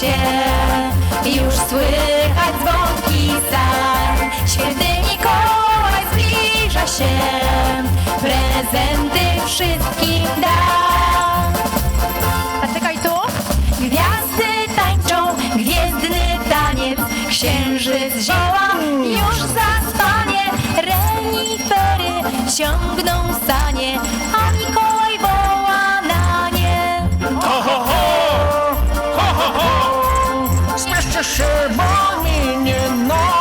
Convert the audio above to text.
się, już słychać dzwonki sam. Święty Mikołaj zbliża się, prezenty wszystkim da. A czekaj tu. Gwiazdy tańczą, gwiezdny taniec, księżyc zioła już zaspanie. Renifery ciągną sanie, больше боли надо.